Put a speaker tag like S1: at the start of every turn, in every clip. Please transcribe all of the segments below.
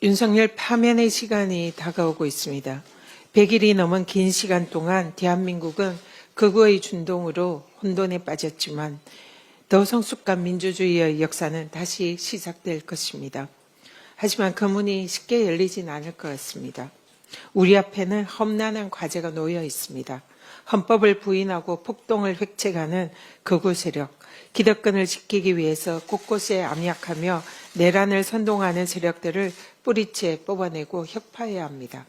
S1: 윤석열 파면의 시간이 다가오고 있습니다. 100일이 넘은 긴 시간 동안 대한민국은 극우의 준동으로 혼돈에 빠졌지만 더 성숙한 민주주의의 역사는 다시 시작될 것입니다. 하지만 그 문이 쉽게 열리진 않을 것 같습니다. 우리 앞에는 험난한 과제가 놓여 있습니다. 헌법을 부인하고 폭동을 획책하는 극우 세력, 기득권을 지키기 위해서 곳곳에 암약하며 내란을 선동하는 세력들을 뿌리채 뽑아내고 혁파해야 합니다.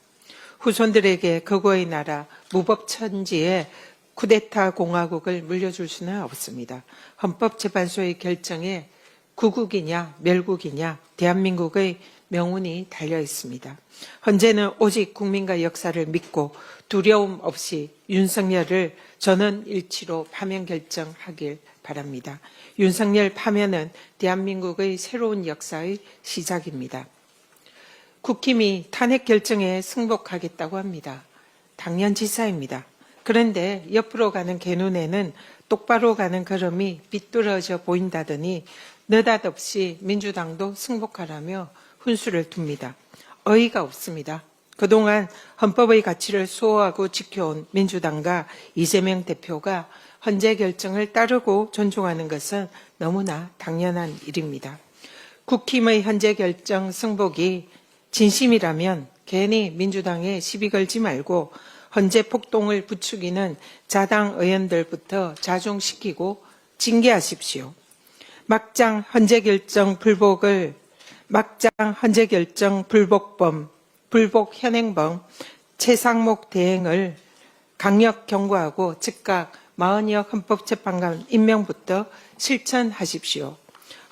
S1: 후손들에게 극우의 나라 무법천지에 쿠데타 공화국을 물려줄 수는 없습니다. 헌법재판소의 결정에 구국이냐 멸국이냐 대한민국의 명운이 달려 있습니다. 현재는 오직 국민과 역사를 믿고 두려움 없이 윤석열을 전원 일치로 파면 결정하길 바랍니다. 윤석열 파면은 대한민국의 새로운 역사의 시작입니다. 국힘이 탄핵 결정에 승복하겠다고 합니다. 당연 지사입니다. 그런데 옆으로 가는 개눈에는 똑바로 가는 걸음이 비뚤어져 보인다더니 느닷없이 민주당도 승복하라며 훈수를 둡니다. 어이가 없습니다. 그동안 헌법의 가치를 수호하고 지켜온 민주당과 이재명 대표가 헌재 결정을 따르고 존중하는 것은 너무나 당연한 일입니다. 국힘의 현재 결정 승복이 진심이라면 괜히 민주당에 시비 걸지 말고 헌재 폭동을 부추기는 자당 의원들부터 자중시키고 징계하십시오. 막장 헌재 결정 불복을 막장 헌재 결정 불복범, 불복 현행범, 최상목 대행을 강력 경고하고 즉각 마흔여 헌법재판관 임명부터 실천하십시오.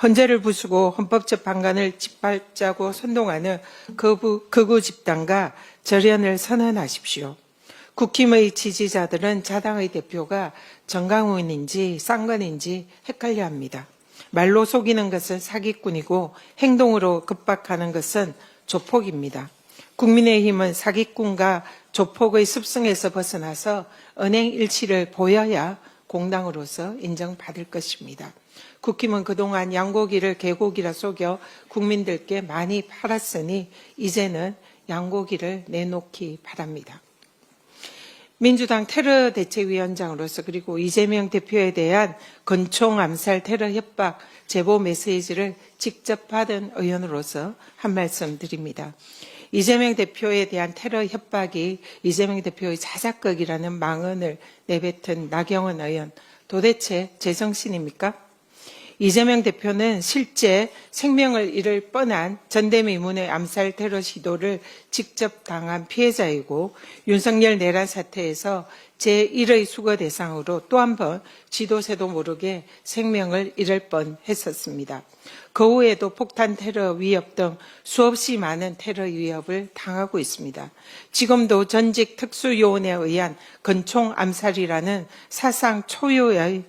S1: 헌재를 부수고 헌법재판관을 짓밟자고 선동하는 거부, 극우 집단과 절연을 선언하십시오. 국힘의 지지자들은 자당의 대표가 정강훈인지 쌍관인지 헷갈려 합니다. 말로 속이는 것은 사기꾼이고 행동으로 급박하는 것은 조폭입니다. 국민의힘은 사기꾼과 조폭의 습성에서 벗어나서 은행 일치를 보여야 공당으로서 인정받을 것입니다. 국힘은 그동안 양고기를 개고기라 속여 국민들께 많이 팔았으니 이제는 양고기를 내놓기 바랍니다. 민주당 테러 대책위원장으로서 그리고 이재명 대표에 대한 건총 암살 테러 협박 제보 메시지를 직접 받은 의원으로서 한 말씀 드립니다. 이재명 대표에 대한 테러 협박이 이재명 대표의 자작극이라는 망언을 내뱉은 나경원 의원 도대체 제정신입니까? 이재명 대표는 실제 생명을 잃을 뻔한 전대미문의 암살 테러 시도를 직접 당한 피해자이고 윤석열 내란 사태에서 제1의 수거 대상으로 또 한 번 지도새도 모르게 생명을 잃을 뻔 했었습니다. 그 후에도 폭탄 테러 위협 등 수없이 많은 테러 위협을 당하고 있습니다. 지금도 전직 특수요원에 의한 건총 암살이라는 사상 초유의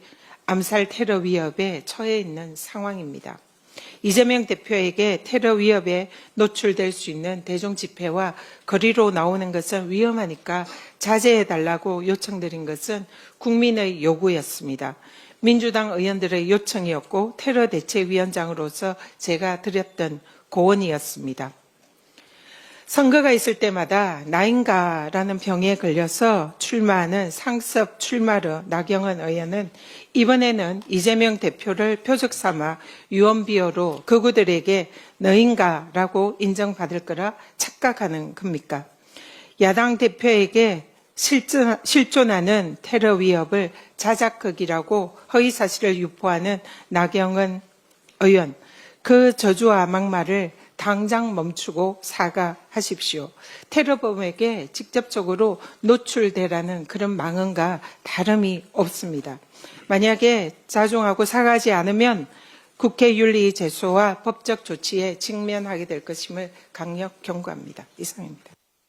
S1: 암살 테러 위협에 처해 있는 상황입니다. 이재명 대표에게 테러 위협에 노출될 수 있는 대중 집회와 거리로 나오는 것은 위험하니까 자제해 달라고 요청드린 것은 국민의 요구였습니다. 민주당 의원들의 요청이었고 테러 대책위원장으로서 제가 드렸던 고언이었습니다. 선거가 있을 때마다 나인가라는 병에 걸려서 출마하는 상습 출마르 나경원 의원은 이번에는 이재명 대표를 표적 삼아 유언비어로 그구들에게 너인가라고 인정받을 거라 착각하는 겁니까? 야당 대표에게 실존, 실존하는 테러 위협을 자작극이라고 허위 사실을 유포하는 나경원 의원 그 저주와 막말을 당장 멈추고 사과하십시오. 테러범에게 직접적으로 노출되라는 그런 망언과 다름이 없습니다. 만약에 자중하고 사과하지 않으면 국회 윤리 제소와 법적 조치에 직면하게 될 것임을 강력 경고합니다. 이상입니다.